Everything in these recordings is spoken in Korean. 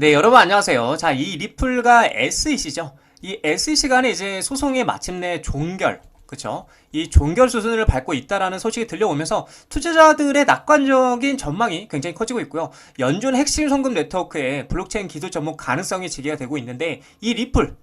네, 여러분 안녕하세요. 자, 이 리플과 SEC죠. 이 SEC 간에 이제 소송이 마침내 종결, 그쵸? 이 종결 수순을 밟고 있다라는 소식이 들려오면서 투자자들의 낙관적인 전망이 굉장히 커지고 있고요. 연준 핵심 송금 네트워크의 블록체인 기술 접목 가능성이 제기가 되고 있는데 이 리플,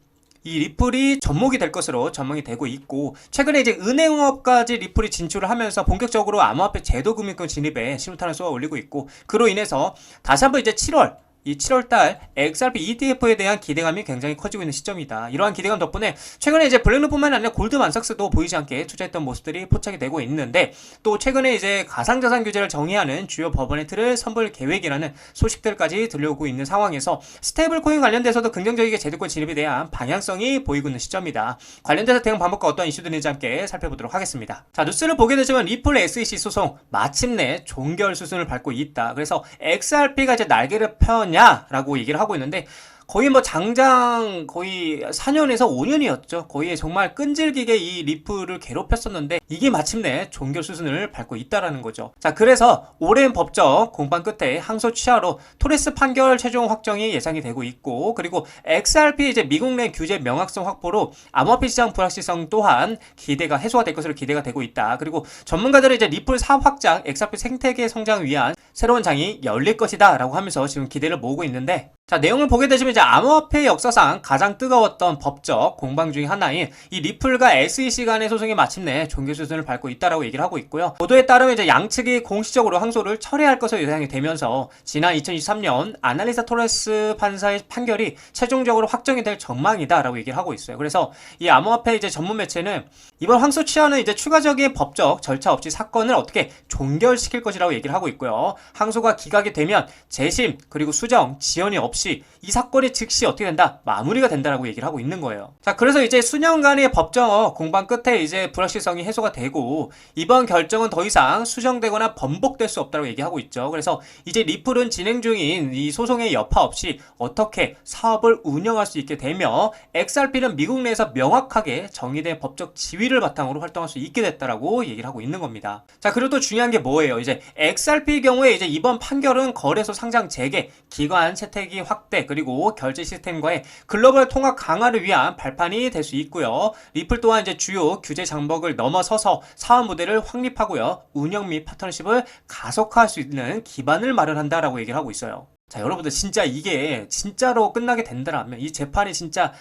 이 리플이 접목이 될 것으로 전망이 되고 있고 최근에 이제 은행업까지 리플이 진출을 하면서 본격적으로 암호화폐 제도금융권 진입에 심탄을 쏘아 올리고 있고 그로 인해서 다시 한번 이제 7월 이 7월달 XRP ETF에 대한 기대감이 굉장히 커지고 있는 시점이다. 이러한 기대감 덕분에 최근에 이제 블랙론뿐만 아니라 골드만삭스도 보이지 않게 투자했던 모습들이 포착이 되고 있는데 또 최근에 이제 가상자산 규제를 정의하는 주요 법원의 틀을 선볼 계획이라는 소식들까지 들려오고 있는 상황에서 스테이블 코인 관련돼서도 긍정적이게 제도권 진입에 대한 방향성이 보이고 있는 시점이다. 관련돼서 대응 방법과 어떤 이슈들인지 함께 살펴보도록 하겠습니다. 자 뉴스를 보게 되지만 리플 SEC 소송 마침내 종결 수순을 밟고 있다. 그래서 XRP가 이제 날개를 펴냐 라고 얘기를 하고 있는데 거의 뭐 장장 거의 4년에서 5년이었죠. 거의 정말 끈질기게 이 리플을 괴롭혔었는데 이게 마침내 종결 수순을 밟고 있다라는 거죠. 자, 그래서 오랜 법적 공방 끝에 항소 취하로 토레스 판결 최종 확정이 예상이 되고 있고 그리고 XRP 이제 미국 내 규제 명확성 확보로 암호화폐 시장 불확실성 또한 기대가 해소가 될 것으로 기대가 되고 있다. 그리고 전문가들은 이제 리플 사업 확장, XRP 생태계 성장 위한 새로운 장이 열릴 것이다라고 하면서 지금 기대를 모으고 있는데 자, 내용을 보게 되시면 이제 암호화폐 역사상 가장 뜨거웠던 법적 공방 중의 하나인 이 리플과 SEC 간의 소송이 마침내 종결 수순을 밟고 있다라고 얘기를 하고 있고요. 보도에 따르면 이제 양측이 공식적으로 항소를 철회할 것으로 예상이 되면서 지난 2023년 아날리사 토레스 판사의 판결이 최종적으로 확정이 될 전망이다라고 얘기를 하고 있어요. 그래서 이 암호화폐 이제 전문 매체는 이번 항소 취하는 이제 추가적인 법적 절차 없이 사건을 어떻게 종결시킬 것이라고 얘기를 하고 있고요. 항소가 기각이 되면 재심 그리고 수정 지연이 없이 이 사건이 즉시 어떻게 된다 마무리가 된다라고 얘기를 하고 있는 거예요. 자 그래서 이제 수년간의 법정 공방 끝에 이제 불확실성이 해소가 되고 이번 결정은 더 이상 수정되거나 번복될 수 없다고 얘기하고 있죠. 그래서 이제 리플은 진행 중인 이 소송의 여파 없이 어떻게 사업을 운영할 수 있게 되며 XRP는 미국 내에서 명확하게 정의된 법적 지위를 바탕으로 활동할 수 있게 됐다라고 얘기를 하고 있는 겁니다. 자 그리고 또 중요한 게 뭐예요? 이제 XRP 경우에 이제 이번 판결은 거래소 상장 재개, 기관 채택이 확대 그리고 결제 시스템과의 글로벌 통합 강화를 위한 발판이 될 수 있고요. 리플 또한 이제 주요 규제 장벽을 넘어서서 사업 모델을 확립하고요. 운영 및 파트너십을 가속화할 수 있는 기반을 마련한다라고 얘기를 하고 있어요. 자, 여러분들 진짜 이게 진짜로 끝나게 된다라면 이 재판이 진짜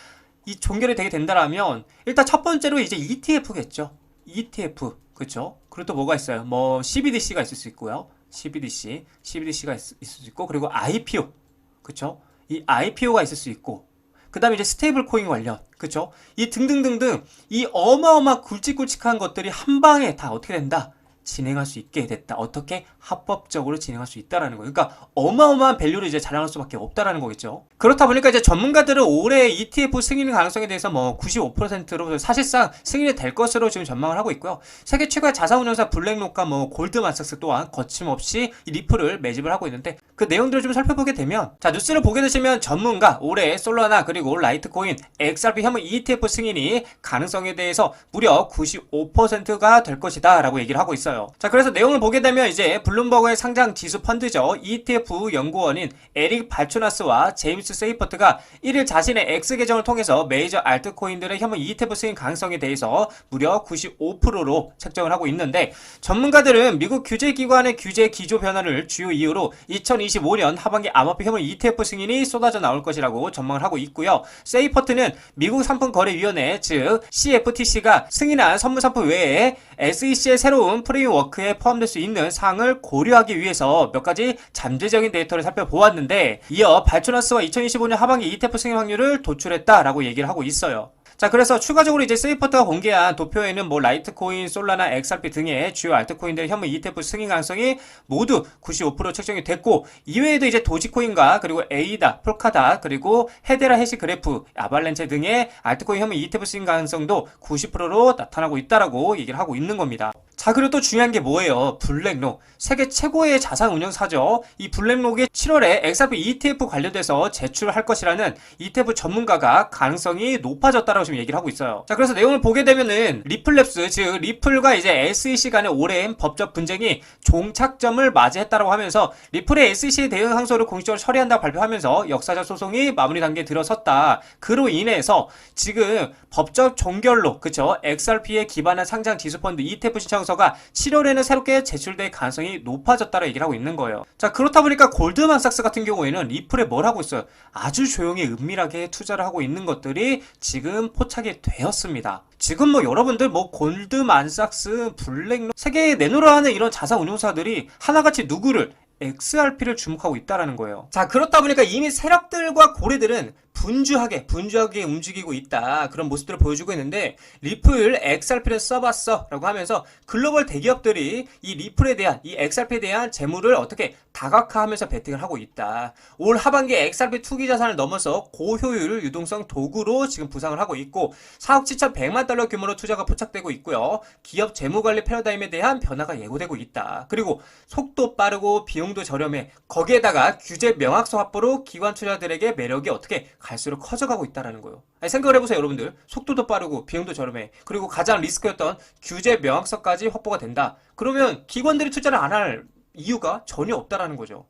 이 종결이 되게 된다라면 일단 첫 번째로 이제 ETF겠죠. ETF. 그렇죠? 그리고 또 뭐가 있어요? 뭐 CBDC가 있을 수 있고요. CBDC, CBDC가 있, 을수 있고 그리고 IPO. 그쵸? 이 IPO가 있을 수 있고 그 다음에 이제 스테이블 코인 관련 그쵸? 이 등등등등 이 어마어마 굵직굵직한 것들이 한 방에 다 어떻게 된다? 진행할 수 있게 됐다. 어떻게 합법적으로 진행할 수 있다라는 거예요. 그러니까 어마어마한 밸류를 이제 자랑할 수밖에 없다라는 거겠죠. 그렇다 보니까 이제 전문가들은 올해 ETF 승인 가능성에 대해서 뭐 95%로 사실상 승인이 될 것으로 지금 전망을 하고 있고요. 세계 최고의 자산운용사 블랙록과 뭐 골드만삭스 또한 거침없이 이 리플을 매집을 하고 있는데 그 내용들을 좀 살펴보게 되면 자 뉴스를 보게 되시면 전문가 올해 솔라나 그리고 라이트코인 XRP 현물 ETF 승인이 가능성에 대해서 무려 95%가 될 것이다 라고 얘기를 하고 있어요. 자 그래서 내용을 보게 되면 이제 블룸버그의 상장 지수 펀드죠 ETF 연구원인 에릭 발초나스와 제임스 세이퍼트가 1일 자신의 X 계정을 통해서 메이저 알트코인들의 현물 ETF 승인 가능성에 대해서 무려 95%로 책정을 하고 있는데 전문가들은 미국 규제기관의 규제 기조 변화를 주요 이유로 2025년 하반기 암호화폐 현물 ETF 승인이 쏟아져 나올 것이라고 전망을 하고 있고요. 세이퍼트는 미국 상품거래위원회 즉 CFTC가 승인한 선물상품 외에 SEC의 새로운 프레임워크에 포함될 수 있는 사항을 고려하기 위해서 몇 가지 잠재적인 데이터를 살펴보았는데 이어 발초나스와 2025년 하반기 ETF 승인 확률을 도출했다라고 얘기를 하고 있어요. 자 그래서 추가적으로 이제 세이퍼트가 공개한 도표에는 뭐 라이트코인, 솔라나, XRP 등의 주요 알트코인들의 현물 ETF 승인 가능성이 모두 95% 책정이 됐고 이외에도 이제 도지코인과 그리고 에이다, 폴카다 그리고 헤데라 해시 그래프, 아발렌체 등의 알트코인 현물 ETF 승인 가능성도 90%로 나타나고 있다라고 얘기를 하고 있는 겁니다. 자, 그리고 또 중요한 게 뭐예요? 블랙록. 세계 최고의 자산 운용사죠. 이 블랙록이 7월에 XRP ETF 관련돼서 제출할 것이라는 ETF 전문가가 가능성이 높아졌다라고 지금 얘기를 하고 있어요. 자, 그래서 내용을 보게 되면은 리플랩스, 즉 리플과 이제 SEC 간의 오랜 법적 분쟁이 종착점을 맞이했다라고 하면서 리플의 SEC 대응 항소를 공식적으로 처리한다고 발표하면서 역사적 소송이 마무리 단계에 들어섰다. 그로 인해서 지금 법적 종결로 그쵸 XRP에 기반한 상장 지수펀드 ETF 신청 서가 7월에는 새롭게 제출될 가능성이 높아졌다고 얘기를 하고 있는 거예요. 자 그렇다 보니까 골드만삭스 같은 경우에는 리플에 뭘 하고 있어요? 아주 조용히 은밀하게 투자를 하고 있는 것들이 지금 포착이 되었습니다. 지금 뭐 여러분들 뭐 골드만삭스, 블랙록 세계에 내놓으라 하는 이런 자산 운용사들이 하나같이 누구를 XRP를 주목하고 있다라는 거예요. 자, 그렇다 보니까 이미 세력들과 고래들은 분주하게, 분주하게 움직이고 있다. 그런 모습들을 보여주고 있는데, 리플 XRP를 써봤어. 라고 하면서 글로벌 대기업들이 이 리플에 대한, 이 XRP에 대한 재물을 어떻게 다각화하면서 베팅을 하고 있다. 올 하반기에 XRP 투기 자산을 넘어서 고효율 유동성 도구로 지금 부상을 하고 있고, 4억 7,100만 달러 규모로 투자가 포착되고 있고요. 기업 재무관리 패러다임에 대한 변화가 예고되고 있다. 그리고 속도 빠르고 비용도 저렴해. 거기에다가 규제 명확성 확보로 기관 투자들에게 매력이 어떻게 갈수록 커져가고 있다라는 거예요. 아니, 생각을 해보세요, 여러분들. 속도도 빠르고 비용도 저렴해. 그리고 가장 리스크였던 규제 명확성까지 확보가 된다. 그러면 기관들이 투자를 안할 이유가 전혀 없다라는 거죠.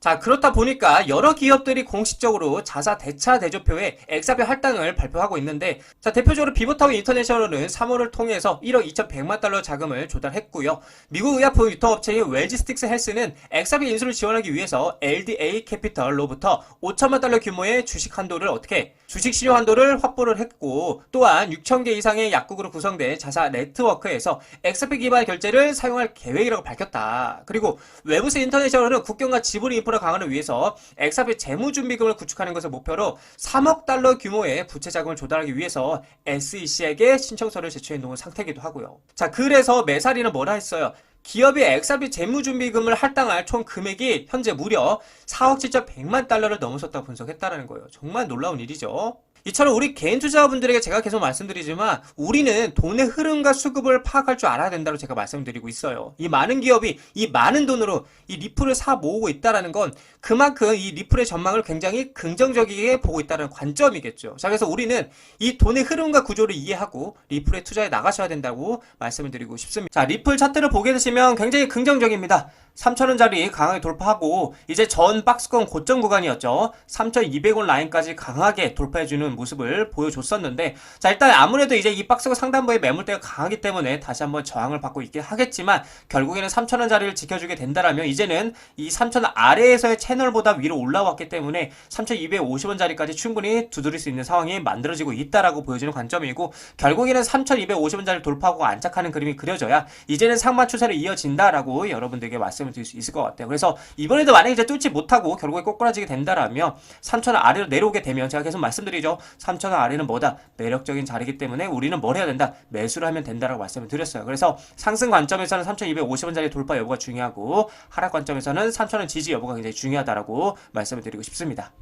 자, 그렇다 보니까 여러 기업들이 공식적으로 자사 대차 대조표에 엑사표 할당을 발표하고 있는데, 자, 대표적으로 비버타운 인터내셔널은 3월을 통해서 1억 2,100만 달러 자금을 조달했고요. 미국 의약품 유통업체인 웰지스틱스 헬스는 엑사표 인수를 지원하기 위해서 LDA 캐피털로부터 5천만 달러 규모의 주식 한도를 어떻게, 주식 시료 한도를 확보를 했고, 또한 6천 개 이상의 약국으로 구성된 자사 네트워크에서 엑사표 기반 결제를 사용할 계획이라고 밝혔다. 그리고 웨브스 인터내셔널은 국경과 지분 인프 인프라 강화를 위해서 엑사비 재무준비금을 구축하는 것을 목표로 3억 달러 규모의 부채 자금을 조달하기 위해서 SEC에게 신청서를 제출해 놓은 상태이기도 하고요. 자, 그래서 매사리는 뭐라 했어요? 기업이 엑사비 재무준비금을 할당할 총 금액이 현재 무려 4억 7천 100만 달러를 넘어섰다고 분석했다는 거예요. 정말 놀라운 일이죠. 이처럼 우리 개인 투자자분들에게 제가 계속 말씀드리지만 우리는 돈의 흐름과 수급을 파악할 줄 알아야 된다고 제가 말씀드리고 있어요. 이 많은 기업이 이 많은 돈으로 이 리플을 사 모으고 있다라는 건 그만큼 이 리플의 전망을 굉장히 긍정적이게 보고 있다는 관점이겠죠. 자, 그래서 우리는 이 돈의 흐름과 구조를 이해하고 리플에 투자해 나가셔야 된다고 말씀을 드리고 싶습니다. 자, 리플 차트를 보게 되시면 굉장히 긍정적입니다. 3,000원짜리 강하게 돌파하고 이제 전 박스권 고점 구간이었죠. 3,200원 라인까지 강하게 돌파해주는 모습을 보여줬었는데 자 일단 아무래도 이제 이 박스권 상단부의 매물대가 강하기 때문에 다시 한번 저항을 받고 있긴 하겠지만 결국에는 3,000원짜리를 지켜주게 된다라면 이제는 이 3,000원 아래에서의 채널보다 위로 올라왔기 때문에 3,250원짜리까지 충분히 두드릴 수 있는 상황이 만들어지고 있다라고 보여지는 관점이고 결국에는 3,250원짜리 돌파하고 안착하는 그림이 그려져야 이제는 상만 추세를 이어진다라고 여러분들에게 말씀을 드릴 수 있을 것 같아요. 그래서 이번에도 만약에 이제 뚫지 못하고 결국에 꼬꾸라지게 된다라면 3,000원 아래로 내려오게 되면 제가 계속 말씀드리죠. 3,000원 아래는 뭐다? 매력적인 자리이기 때문에 우리는 뭘 해야 된다? 매수를 하면 된다라고 말씀을 드렸어요. 그래서 상승 관점에서는 3,250원짜리 돌파 여부가 중요하고 하락 관점에서는 3,000원 지지 여부가 굉장히 중요하다라고 말씀을 드리고 싶습니다.